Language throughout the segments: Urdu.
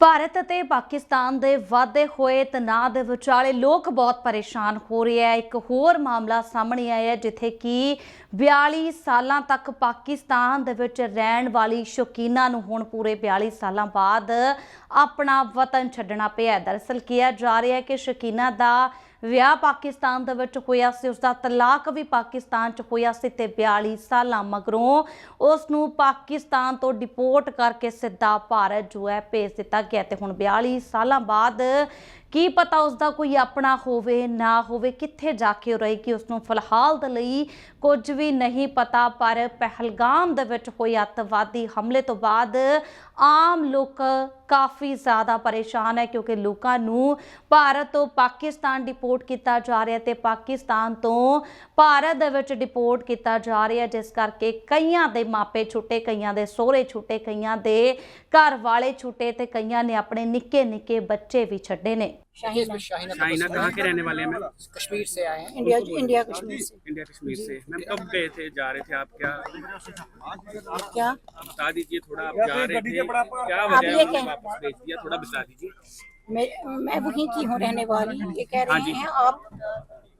ਭਾਰਤ ਅਤੇ ਪਾਕਿਸਤਾਨ ਦੇ ਵਾਧੇ ਹੋਏ ਤਣਾਅ ਦੇ ਵਿਚਾਲੇ ਲੋਕ ਬਹੁਤ ਪਰੇਸ਼ਾਨ ਹੋ ਰਹੇ ਹੈ ਇੱਕ ਹੋਰ ਮਾਮਲਾ ਸਾਹਮਣੇ ਆਇਆ ਹੈ, ਜਿੱਥੇ ਕਿ 42 ਸਾਲਾਂ ਤੱਕ ਪਾਕਿਸਤਾਨ ਦੇ ਵਿੱਚ ਰਹਿਣ ਵਾਲੀ ਸ਼ੌਕੀਨਾ ਨੂੰ ਹੁਣ ਪੂਰੇ 42 ਸਾਲਾਂ ਬਾਅਦ ਆਪਣਾ ਵਤਨ ਛੱਡਣਾ ਪਿਆ ਹੈ। ਦਰਅਸਲ ਕਿਹਾ ਜਾ ਰਿਹਾ ਹੈ ਕਿ ਸ਼ੌਕੀਨਾ ਦਾ ਵਿਆਹ ਪਾਕਿਸਤਾਨ ਦੇ ਵਿੱਚ ਹੋਇਆ ਸੀ ਉਸ ਦਾ ਤਲਾਕ ਵੀ ਪਾਕਿਸਤਾਨ 'ਚ ਹੋਇਆ ਸੀ ਤੇ 42 ਸਾਲਾਂ ਮਗਰੋਂ ਉਸ ਨੂੰ ਪਾਕਿਸਤਾਨ ਤੋਂ ਡਿਪੋਰਟ ਕਰਕੇ ਸਿੱਧਾ ਭਾਰਤ ਜੋ ਹੈ ਭੇਜ ਦਿੱਤਾ ਗਿਆ ਤੇ ਹੁਣ 42 ਸਾਲਾਂ ਬਾਅਦ ਕੀ ਪਤਾ ਉਸ ਦਾ ਕੋਈ ਆਪਣਾ ਹੋਵੇ, ਨਾ ਹੋਵੇ, ਕਿੱਥੇ ਜਾ ਕੇ ਉਹ ਰਹੇਗੀ ਉਸ ਨੂੰ ਫਿਲਹਾਲ ਦੇ ਲਈ ਕੁਝ ਵੀ ਨਹੀਂ ਪਤਾ, ਪਰ ਪਹਿਲਗਾਮ ਦੇ ਵਿੱਚ ਹੋਏ ਅੱਤਵਾਦੀ ਹਮਲੇ ਤੋਂ ਬਾਅਦ ਆਮ ਲੋਕ ਕਾਫੀ ਜ਼ਿਆਦਾ ਪਰੇਸ਼ਾਨ ਹੈ ਕਿਉਂਕਿ ਲੋਕਾਂ ਨੂੰ ਭਾਰਤ ਤੋਂ ਪਾਕਿਸਤਾਨ ਡਿਪੋਰਟ ਕੀਤਾ ਜਾ ਰਿਹਾ ਤੇ ਪਾਕਿਸਤਾਨ ਤੋਂ ਭਾਰਤ ਦੇ ਵਿੱਚ ਡਿਪੋਰਟ ਕੀਤਾ ਜਾ ਰਿਹਾ, ਜਿਸ ਕਰਕੇ ਕਈਆਂ ਦੇ ਮਾਪੇ ਛੁੱਟੇ, ਕਈਆਂ ਦੇ ਸਹੁਰੇ ਛੁੱਟੇ, ਕਈਆਂ ਦੇ ਘਰ ਵਾਲੇ ਛੁੱਟੇ ਤੇ ਕਈਆਂ ਨੇ ਆਪਣੇ ਨਿੱਕੇ ਨਿੱਕੇ ਬੱਚੇ ਵੀ ਛੱਡੇ ਨੇ। شاہینہ۔ کہاں کے رہنے والے ہیں؟ کشمیر سے۔ آئے ہیں۔ انڈیا انڈیا کشمیر سے۔ انڈیا کشمیر سے۔ میم کب گئے تھے؟ جا رہے تھے آپ کیا؟ کیا؟ بتا دیجیے تھوڑا آپ جا رہے تھے۔ کیا وجہ واپس بھیج دیا تھوڑا بتا دیجیے۔ میں وہیں کی ہوں رہنے والی۔ ہاں جی۔ یہ کہہ رہے ہیں آپ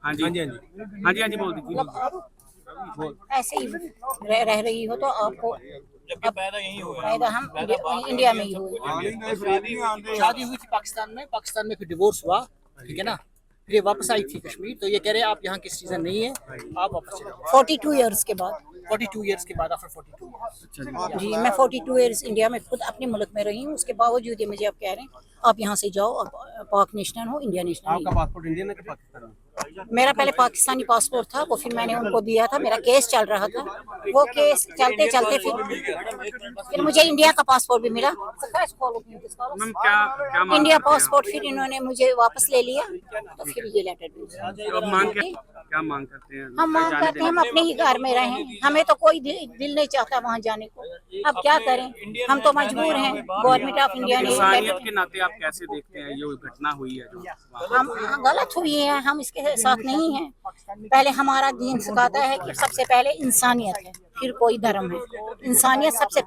ہاں جی۔ ہاں جی ہاں جی۔ ہاں جی, ہاں جی، بول دیجیے مطلب ایسے ہی رہ رہی ہو تو آپ کو انڈیا میں ہی ہوئے۔ شادی ہوئی تھی پاکستان میں پاکستان میں پھر ڈیورس ہوا ٹھیک ہے نا؟ پھر یہ واپس آئی تھی کشمیر۔ تو یہ کہہ رہے آپ یہاں کی سیزن نہیں ہے آپ واپس فورٹی ٹو ایئرس کے بعد۔ 42 ایئرز کے بعد انڈیا اچھا جی. جی، میں خود اپنے ملک میں رہی ہوں اس کے باوجود یہ مجھے آپ کہہ رہے ہیں آپ یہاں سے جاؤ پاک نیشنل ہو انڈیا نیشنل آپ کا پاسپورٹ انڈین ہے کہ پاکستان میرا پہلے پاکستانی پاسپورٹ تھا وہ پھر میں نے ان کو دیا تھا میرا کیس چل رہا تھا۔ وہ کیس چلتے چلتے پھر پھر مجھے انڈیا کا پاسپورٹ بھی ملا۔ انڈیا پاسپورٹ پھر انہوں نے مجھے واپس لے لیا تو پھر یہ لیٹر بھی کیا مانگ کرتے ہیں؟ ہم مانگ کرتے ہیں ہم اپنے ہی گھر میں رہیں۔ ہمیں تو کوئی دل نہیں چاہتا وہاں جانے کو۔ اب کیا کریں؟ ہم تو مجبور ہیں۔ گورنمنٹ آف انڈیا نے کے ناطے آپ کیسے دیکھتے ہیں؟ یہ گھٹنا ہوئی ہے جو ہم ہاں، غلط ہوئی ہے۔ ہم اس کے ساتھ نہیں ہیں۔ پہلے ہمارا دین سکھاتا ہے کہ سب سے پہلے انسانیت ہے۔ ਫਿਰ ਕੋਈ ਧਰਮ ਹੈ। ਇਨਸਾਨੀਅਤ ਸਭ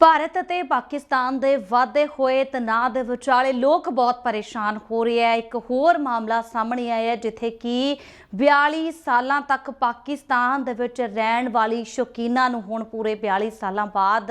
ਭਾਰਤ ਅਤੇ ਪਾਕਿਸਤਾਨ ਦੇ ਵਾਧੇ ਹੋਏ ਤਣਾਅ ਦੇ ਵਿਚਾਲੇ ਲੋਕ ਬਹੁਤ ਪਰੇਸ਼ਾਨ ਹੋ ਰਹੇ ਹੈ ਇੱਕ ਹੋਰ ਮਾਮਲਾ ਸਾਹਮਣੇ ਆਇਆ ਹੈ, ਜਿੱਥੇ ਕਿ 42 ਸਾਲਾਂ ਤੱਕ ਪਾਕਿਸਤਾਨ ਦੇ ਵਿੱਚ ਰਹਿਣ ਵਾਲੀ ਸ਼ੌਕੀਨਾ ਨੂੰ ਹੁਣ ਪੂਰੇ 42 ਸਾਲਾਂ ਬਾਅਦ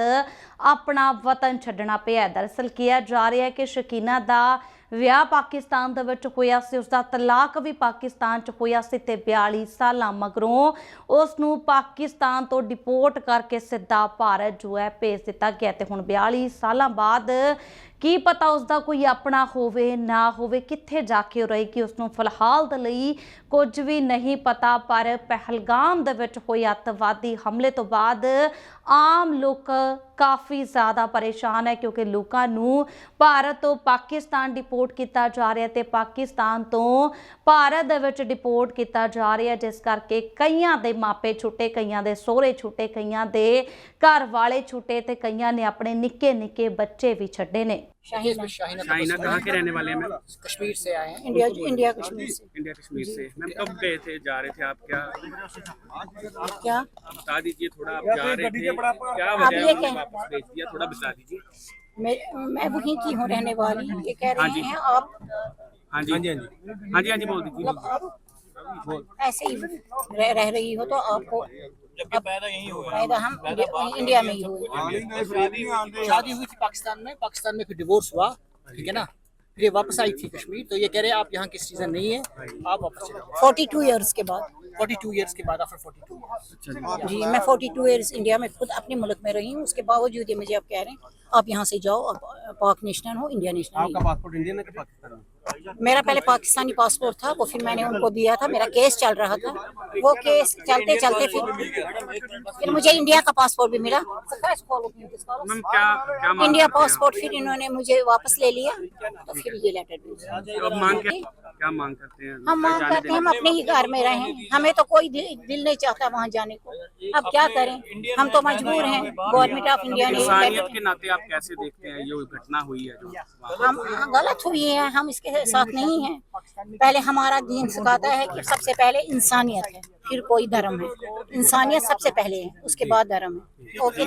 ਆਪਣਾ ਵਤਨ ਛੱਡਣਾ ਪਿਆ ਹੈ। ਦਰਅਸਲ ਕਿਹਾ ਜਾ ਰਿਹਾ ਹੈ ਕਿ ਸ਼ੌਕੀਨਾ ਦਾ ਵਿਆਹ ਪਾਕਿਸਤਾਨ ਦੇ ਵਿੱਚ ਹੋਇਆ ਸੀ ਉਸ ਦਾ ਤਲਾਕ ਵੀ ਪਾਕਿਸਤਾਨ 'ਚ ਹੋਇਆ ਸੀ ਤੇ 42 ਸਾਲਾਂ ਮਗਰੋਂ ਉਸ ਨੂੰ ਪਾਕਿਸਤਾਨ ਤੋਂ ਡਿਪੋਰਟ ਕਰਕੇ ਸਿੱਧਾ ਭਾਰਤ ਜੋ ਹੈ ਭੇਜ ਦਿੱਤਾ ਗਿਆ ਤੇ ਹੁਣ 42 ਸਾਲਾਂ ਬਾਅਦ ਕੀ ਪਤਾ ਉਸ ਦਾ ਕੋਈ ਆਪਣਾ ਹੋਵੇ, ਨਾ ਹੋਵੇ, ਕਿੱਥੇ ਜਾ ਕੇ ਉਹ ਰਹੇਗੀ ਉਸ ਨੂੰ ਫਿਲਹਾਲ ਦੇ ਲਈ ਕੁਝ ਵੀ ਨਹੀਂ ਪਤਾ, ਪਰ ਪਹਿਲਗਾਮ ਦੇ ਵਿੱਚ ਹੋਏ ਅੱਤਵਾਦੀ ਹਮਲੇ ਤੋਂ ਬਾਅਦ ਆਮ ਲੋਕ ਕਾਫੀ ਜ਼ਿਆਦਾ ਪਰੇਸ਼ਾਨ ਹੈ ਕਿਉਂਕਿ ਲੋਕਾਂ ਨੂੰ ਭਾਰਤ ਤੋਂ ਪਾਕਿਸਤਾਨ ਡਿਪੋਰਟ ਕੀਤਾ ਜਾ ਰਿਹਾ ਤੇ ਪਾਕਿਸਤਾਨ ਤੋਂ ਭਾਰਤ ਦੇ ਵਿੱਚ ਡਿਪੋਰਟ ਕੀਤਾ ਜਾ ਰਿਹਾ, ਜਿਸ ਕਰਕੇ ਕਈਆਂ ਦੇ ਮਾਪੇ ਛੁੱਟੇ, ਕਈਆਂ ਦੇ ਸਹੁਰੇ ਛੁੱਟੇ, ਕਈਆਂ ਦੇ ਘਰ ਵਾਲੇ ਛੁੱਟੇ ਤੇ ਕਈਆਂ ਨੇ ਆਪਣੇ ਨਿੱਕੇ ਨਿੱਕੇ ਬੱਚੇ ਵੀ ਛੱਡੇ ਨੇ। شاہینہ کہاں کے رہنے والے ہیں کشمیر سے آئے ہیں۔ انڈیا انڈیا کشمیر سے۔ انڈیا کشمیر سے۔ میم کب گئے تھے؟ جا رہے تھے آپ کیا؟ کیا؟ بتا دیجیے تھوڑا آپ جا رہے تھے؟ کیا وجہ ہے واپس بھیج دیا تھوڑا بتا دیجیے۔ میں وہیں کی ہوں رہنے والی یہ کہہ رہے ہاں جی۔ ہیں آپ ہاں جی۔ ہاں جی ہاں جی۔ ہاں جی, ہاں جی، بول دیجیے۔ مطلب ایسے ہی رہ رہی ہو تو آپ کو انڈیا میں ہی ہوئے۔ شادی ہوئی تھی پاکستان میں۔ پاکستان میں پھر ڈیورس ہوا ٹھیک ہے نا؟ پھر واپس آئی تھی کشمیر۔ تو یہ کہہ رہے آپ یہاں کی سیزن نہیں ہے آپ واپس فورٹی ٹو ایئرس کے بعد۔ فورٹی ٹو ایئرس کے بعد آفر فورٹی ٹو جی۔ میں فورٹی ٹو ایئرس انڈیا میں خود اپنے ملک میں رہی ہوں۔ اس کے باوجود یہ مجھے آپ کہہ رہے ہیں آپ یہاں سے جاؤ آپ پاک نیشنل ہو انڈیا نیشنل میرا پہلے پاکستانی پاسپورٹ تھا وہ پھر میں نے ان کو دیا تھا میرا کیس چل رہا تھا۔ وہ کیس چلتے چلتے پھر پھر مجھے انڈیا کا پاسپورٹ بھی ملا۔ انڈیا پاسپورٹ پھر انہوں نے مجھے واپس لے لیا تو پھر یہ لیٹر کیا مانگ کرتے ہیں؟ ہم مانگ کرتے ہیں ہم اپنے ہی گھر میں رہیں۔ جی، جی، جی، ہمیں تو کوئی دل نہیں چاہتا وہاں جانے کو۔ اب کیا کریں؟ ہم تو مجبور ہیں۔ گورنمنٹ آف انڈیا نے انسانیت کے ناطے آپ کیسے دیکھتے ہیں؟ یہ گھٹنا ہوئی ہے ہم ہاں، غلط ہوئی ہیں۔ ہم اس کے ساتھ نہیں ہیں۔ پہلے ہمارا دین سکھاتا ہے کہ سب سے پہلے انسانیت ہے پھر کوئی دھرم ہے۔ انسانیت سب سے پہلے ہے اس کے بعد دھرم ہے۔ اوکے